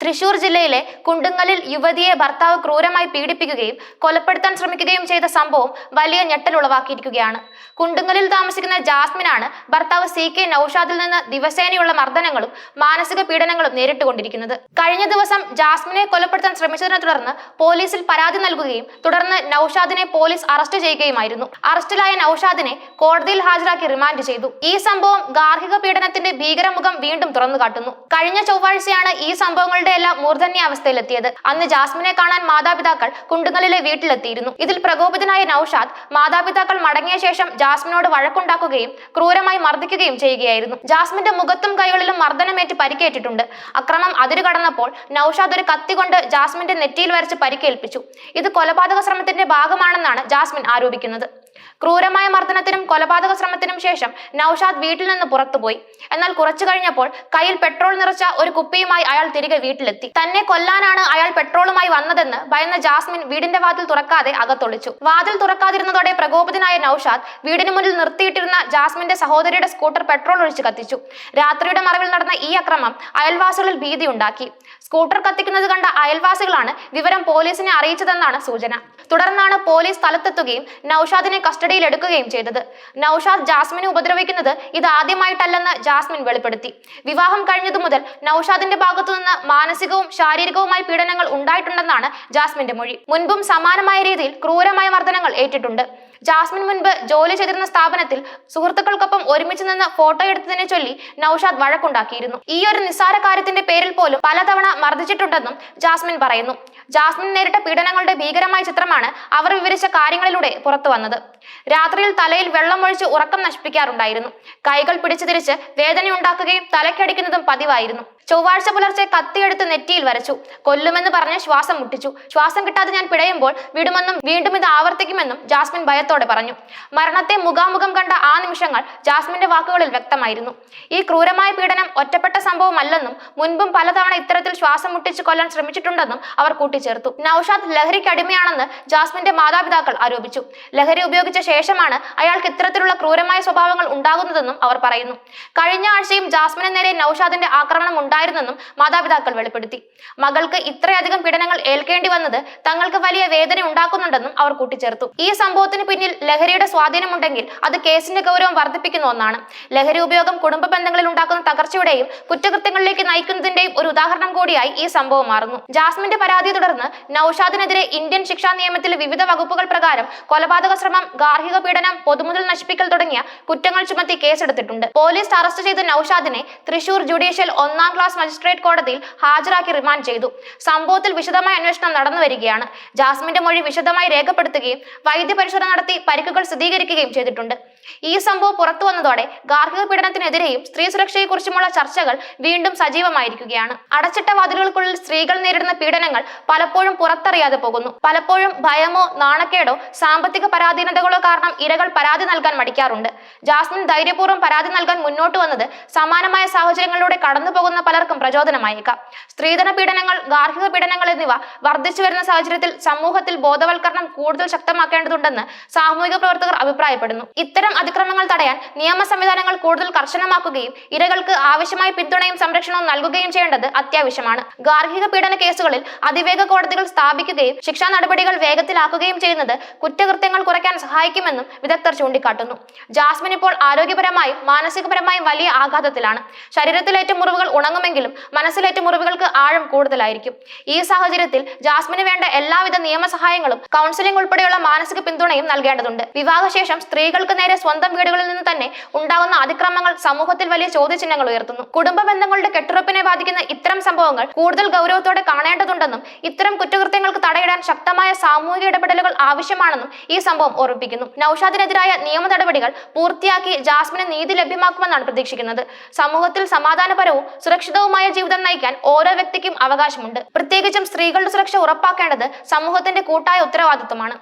തൃശൂർ ജില്ലയിലെ കുണ്ടുങ്ങലിൽ യുവതിയെ ഭർത്താവ് ക്രൂരമായി പീഡിപ്പിക്കുകയും കൊലപ്പെടുത്താൻ ശ്രമിക്കുകയും ചെയ്ത സംഭവം വലിയ ഞെട്ടലുളവാക്കിയിരിക്കുകയാണ് കുണ്ടുങ്ങലിൽ താമസിക്കുന്ന ജാസ്മിനാണ് ഭർത്താവ് സി കെ നൌഷാദിൽ നിന്ന് ദിവസേനയുള്ള മർദ്ദനങ്ങളും മാനസിക പീഡനങ്ങളും നേരിട്ടുകൊണ്ടിരിക്കുന്നത്. കഴിഞ്ഞ ദിവസം ജാസ്മിനെ കൊലപ്പെടുത്താൻ ശ്രമിച്ചതിനെ തുടർന്ന് പോലീസിൽ പരാതി നൽകുകയും തുടർന്ന് നൌഷാദിനെ പോലീസ് അറസ്റ്റ് ചെയ്യുകയുമായിരുന്നു. അറസ്റ്റിലായ നൌഷാദിനെ കോടതിയിൽ ഹാജരാക്കി റിമാൻഡ് ചെയ്തു. ഈ സംഭവം ഗാർഹിക പീഡനത്തിന്റെ ഭീകരമുഖം വീണ്ടും തുറന്നു കാട്ടുന്നു കഴിഞ്ഞ ചൊവ്വാഴ്ചയാണ് ഈ സംഭവങ്ങളുടെ എല്ലാം മൂർധന്യ അവസ്ഥയിലെത്തിയത്. അന്ന് ജാസ്മിനെ കാണാൻ മാതാപിതാക്കൾ കുണ്ടുങ്ങലിലെ വീട്ടിലെത്തിയിരുന്നു. ഇതിൽ പ്രകോപിതനായ നൌഷാദ് മാതാപിതാക്കൾ മടങ്ങിയ ശേഷം ജാസ്മിനോട് വഴക്കുണ്ടാക്കുകയും ക്രൂരമായി മർദ്ദിക്കുകയും ചെയ്യുകയായിരുന്നു. ജാസ്മിന്റെ മുഖത്തും കൈകളിലും മർദ്ദനമേറ്റ് പരിക്കേറ്റിട്ടുണ്ട്. അക്രമം അതിരു കടന്നപ്പോൾ നൌഷാദ് ഒരു കത്തി കൊണ്ട് ജാസ്മിന്റെ നെറ്റിയിൽ വരച്ച് പരിക്കേൽപ്പിച്ചു. ഇത് കൊലപാതക ശ്രമത്തിന്റെ ഭാഗമാണെന്നാണ് ജാസ്മിൻ ആരോപിക്കുന്നത്. ക്രൂരമായ മർദ്ദനത്തിനും കൊലപാതക ശ്രമത്തിനും ശേഷം നൌഷാദ് വീട്ടിൽ നിന്ന് പുറത്തുപോയി. എന്നാൽ കുറച്ചു കഴിഞ്ഞപ്പോൾ കയ്യിൽ പെട്രോൾ നിറച്ച ഒരു കുപ്പിയുമായി അയാൾ തിരികെ വീട്ടിലെത്തി. തന്നെ കൊല്ലാനാണ് അയാൾ പെട്രോളുമായി വന്നതെന്ന് ഭയന്ന ജാസ്മിൻ വീടിന്റെ വാതിൽ തുറക്കാതെ അകത്തൊളിച്ചു. വാതിൽ തുറക്കാതിരുന്നതോടെ പ്രകോപിതനായ നൌഷാദ് വീടിന് മുന്നിൽ നിർത്തിയിട്ടിരുന്ന ജാസ്മിന്റെ സഹോദരിയുടെ സ്കൂട്ടർ പെട്രോൾ ഒഴിച്ച് കത്തിച്ചു. രാത്രിയുടെ മറവിൽ നടന്ന ഈ അക്രമം അയൽവാസികളിൽ ഭീതി ഉണ്ടാക്കി സ്കൂട്ടർ കത്തിക്കുന്നത് കണ്ട അയൽവാസികളാണ് വിവരം പോലീസിനെ അറിയിച്ചതെന്നാണ് സൂചന. തുടർന്നാണ് പോലീസ് സ്ഥലത്തെത്തുകയും നൌഷാദിനെ കസ്റ്റഡിയിൽ എടുക്കുകയും ചെയ്തത്. നൌഷാദ് ജാസ്മിനെ ഉപദ്രവിക്കുന്നത് ഇത് ആദ്യമായിട്ടല്ലെന്ന് ജാസ്മിൻ വെളിപ്പെടുത്തി. വിവാഹം കഴിഞ്ഞതു മുതൽ നൌഷാദിന്റെ ഭാഗത്തു നിന്ന് മാനസികവും ശാരീരികവുമായ പീഡനങ്ങൾ ഉണ്ടായിട്ടുണ്ടെന്നാണ് ജാസ്മിന്റെ മൊഴി. മുൻപും സമാനമായ രീതിയിൽ ക്രൂരമായ മർദ്ദനങ്ങൾ ഏറ്റിട്ടുണ്ട്. ജാസ്മിൻ മുൻപ് ജോലി ചെയ്തിരുന്ന സ്ഥാപനത്തിൽ സുഹൃത്തുക്കൾക്കൊപ്പം ഒരുമിച്ച് നിന്ന് ഫോട്ടോ എടുത്തതിനെ ചൊല്ലി നൌഷാദ് വഴക്കുണ്ടാക്കിയിരുന്നു. ഈ ഒരു നിസ്സാര കാര്യത്തിന്റെ പേരിൽ പോലും പലതവണ മർദ്ദിച്ചിട്ടുണ്ടെന്നും ജാസ്മിൻ പറയുന്നു. ജാസ്മിൻ നേരിട്ട പീഡനങ്ങളുടെ ഭീകരമായ ചിത്രമാണ് അവർ വിവരിച്ച കാര്യങ്ങളിലൂടെ പുറത്തു വന്നത്. രാത്രിയിൽ തലയിൽ വെള്ളം ഒഴിച്ച് ഉറക്കം നശിപ്പിക്കാറുണ്ടായിരുന്നു. കൈകൾ പിടിച്ചു തിരിച്ച് വേദനയുണ്ടാക്കുകയും തലക്കടിക്കുന്നതും പതിവായിരുന്നു. ചൊവ്വാഴ്ച പുലർച്ചെ കത്തിയെടുത്ത് നെറ്റിയിൽ വരച്ചു. കൊല്ലുമെന്ന് പറഞ്ഞ് ശ്വാസം മുട്ടിച്ചു. ശ്വാസം കിട്ടാതെ ഞാൻ പിടയുമ്പോൾ വിടുമെന്നും വീണ്ടും ഇത് ആവർത്തിക്കുമെന്നും ജാസ്മിൻ ഭയത്തോടെ പറഞ്ഞു. മരണത്തെ മുഖാമുഖം കണ്ട ആ നിമിഷങ്ങൾ ജാസ്മിന്റെ വാക്കുകളിൽ വ്യക്തമായിരുന്നു. ഈ ക്രൂരമായ പീഡനം ഒറ്റപ്പെട്ട സംഭവമല്ലെന്നും മുൻപും പലതവണ ഇത്തരത്തിൽ ശ്വാസം മുട്ടിച്ച് കൊല്ലാൻ ശ്രമിച്ചിട്ടുണ്ടെന്നും അവർ കൂട്ടിച്ചേർത്തു. നൌഷാദ് ലഹരിക്ക് അടിമയാണെന്ന് ജാസ്മിന്റെ മാതാപിതാക്കൾ ആരോപിച്ചു. ലഹരി ഉപയോഗിച്ച ശേഷമാണ് അയാൾക്ക് ഇത്തരത്തിലുള്ള ക്രൂരമായ സ്വഭാവങ്ങൾ ഉണ്ടാകുന്നതെന്നും അവർ പറയുന്നു. കഴിഞ്ഞ ആഴ്ചയും ജാസ്മിന് നേരെ നൌഷാദിന്റെ ആക്രമണം ഉണ്ടായിരുന്നെന്നും മാതാപിതാക്കൾ വെളിപ്പെടുത്തി. മകൾക്ക് ഇത്രയധികം പീഡനങ്ങൾ ഏൽക്കേണ്ടി വന്നത് തങ്ങൾക്ക് വലിയ വേദന ഉണ്ടാക്കുന്നുണ്ടെന്നും അവർ കൂട്ടിച്ചേർത്തു. ഈ സംഭവത്തിന് പിന്നിൽ ലഹരിയുടെ സ്വാധീനമുണ്ടെങ്കിൽ അത് കേസിന്റെ ഗൗരവം വർദ്ധിപ്പിക്കുന്ന ഒന്നാണ്. ലഹരി ഉപയോഗം കുടുംബ ബന്ധങ്ങളിൽ ഉണ്ടാക്കുന്ന തകർച്ചയുടെയും കുറ്റകൃത്യങ്ങളിലേക്ക് നയിക്കുന്നതിന്റെയും ഒരു ഉദാഹരണം കൂടിയായി ഈ സംഭവം മാറുന്നു. ജാസ്മിന്റെ പരാതിയെ തുടർന്ന് നൌഷാദിനെതിരെ ഇന്ത്യൻ ശിക്ഷാ നിയമത്തിലെ വിവിധ വകുപ്പുകൾ പ്രകാരം കൊലപാതക ശ്രമം ഗാർഹിക പീഡനം പൊതുമുതൽ നശിപ്പിക്കൽ തുടങ്ങിയ കുറ്റങ്ങൾ ചുമത്തി കേസെടുത്തിട്ടുണ്ട്. പോലീസ് അറസ്റ്റ് ചെയ്ത നൌഷാദിനെ തൃശൂർ ജുഡീഷ്യൽ ഒന്നാം ക്ലാസ് മജിസ്ട്രേറ്റ് കോടതിയിൽ ഹാജരാക്കി റിമാൻഡ് ചെയ്തു. സംഭവത്തിൽ വിശദമായ അന്വേഷണം നടന്നു വരികയാണ്. ജാസ്മിന്റെ മൊഴി വിശദമായി രേഖപ്പെടുത്തുകയും വൈദ്യപരിശോധന നടത്തി പരിക്കുകൾ സ്ഥിരീകരിക്കുകയും ചെയ്തിട്ടുണ്ട്. ഈ സംഭവം പുറത്തു വന്നതോടെ ഗാർഹിക പീഡനത്തിനെതിരെയും സ്ത്രീ സുരക്ഷയെക്കുറിച്ചുമുള്ള ചർച്ചകൾ വീണ്ടും സജീവമായിരിക്കുകയാണ്. അടച്ചിട്ട വാതിലുകൾക്കുള്ളിൽ സ്ത്രീകൾ നേരിടുന്ന പീഡനങ്ങൾ പലപ്പോഴും പുറത്തറിയാതെ പോകുന്നു. പലപ്പോഴും ഭയമോ നാണക്കേടോ സാമ്പത്തിക പരാധീനതകളോ കാരണം ഇരകൾ പരാതി നൽകാൻ മടിക്കാറുണ്ട്. ജാസ്മിൻ ധൈര്യപൂർവം പരാതി നൽകാൻ മുന്നോട്ട് വന്നത് സമാനമായ സാഹചര്യങ്ങളിലൂടെ കടന്നു പോകുന്ന പലർക്കും പ്രചോദനമായേക്കാം. സ്ത്രീധന പീഡനങ്ങൾ ഗാർഹിക പീഡനങ്ങൾ എന്നിവ വർദ്ധിച്ചു വരുന്ന സാഹചര്യത്തിൽ സമൂഹത്തിൽ ബോധവൽക്കരണം കൂടുതൽ ശക്തമാക്കേണ്ടതുണ്ടെന്ന് സാമൂഹിക പ്രവർത്തകർ അഭിപ്രായപ്പെടുന്നു. ഇത്തരം അതിക്രമങ്ങൾ തടയാൻ നിയമ സംവിധാനങ്ങൾ കൂടുതൽ കർശനമാക്കുകയും ഇരകൾക്ക് ആവശ്യമായ പിന്തുണയും സംരക്ഷണവും നൽകുകയും ചെയ്യേണ്ടത് അത്യാവശ്യമാണ്. ഗാർഹിക പീഡന കേസുകളിൽ അതിവേഗ കോടതികൾ സ്ഥാപിക്കുകയും ശിക്ഷാ നടപടികൾ വേഗത്തിലാക്കുകയും ചെയ്യുന്നത് കുറ്റകൃത്യങ്ങൾ കുറയ്ക്കാൻ സഹായിക്കുമെന്നും വിദഗ്ധർ ചൂണ്ടിക്കാട്ടുന്നു. ജാസ്മിൻ ഇപ്പോൾ ആരോഗ്യപരമായും മാനസികപരമായും വലിയ ആഘാതത്തിലാണ്. ശരീരത്തിലേറ്റ മുറിവുകൾ ഉണങ്ങുമെങ്കിലും മനസ്സിലേറ്റ മുറിവുകൾക്ക് ആഴം കൂടുതലായിരിക്കും. ഈ സാഹചര്യത്തിൽ ജാസ്മിന് വേണ്ട എല്ലാവിധ നിയമസഹായങ്ങളും കൗൺസിലിംഗ് ഉൾപ്പെടെയുള്ള മാനസിക പിന്തുണയും നൽകേണ്ടതുണ്ട്. വിവാഹശേഷം സ്ത്രീകൾക്ക് നേരെ സ്വന്തം വീടുകളിൽ നിന്ന് തന്നെ ഉണ്ടാകുന്ന അതിക്രമങ്ങൾ സമൂഹത്തിൽ വലിയ ചോദ്യചിഹ്നങ്ങൾ ഉയർത്തുന്നു. കുടുംബ ബന്ധങ്ങളുടെ കെട്ടുറപ്പിനെ ബാധിക്കുന്ന ഇത്തരം സംഭവങ്ങൾ കൂടുതൽ ഗൗരവത്തോടെ കാണേണ്ടതുണ്ടെന്നും ഇത്തരം കുറ്റകൃത്യങ്ങൾക്ക് തടയിടാൻ ശക്തമായ സാമൂഹിക ഇടപെടലുകൾ ആവശ്യമാണെന്നും ഈ സംഭവം ഓർമ്മിപ്പിക്കുന്നു. നൌഷാദിനെതിരായ നിയമ നടപടികൾ പൂർത്തിയാക്കി ജാസ്മിന് നീതി ലഭ്യമാക്കുമെന്നാണ് പ്രതീക്ഷിക്കുന്നത്. സമൂഹത്തിൽ സമാധാനപരവും സുരക്ഷിതവുമായ ജീവിതം നയിക്കാൻ ഓരോ വ്യക്തിക്കും അവകാശമുണ്ട്. പ്രത്യേകിച്ചും സ്ത്രീകളുടെ സുരക്ഷ ഉറപ്പാക്കേണ്ടത് സമൂഹത്തിന്റെ കൂട്ടായ ഉത്തരവാദിത്വമാണ്.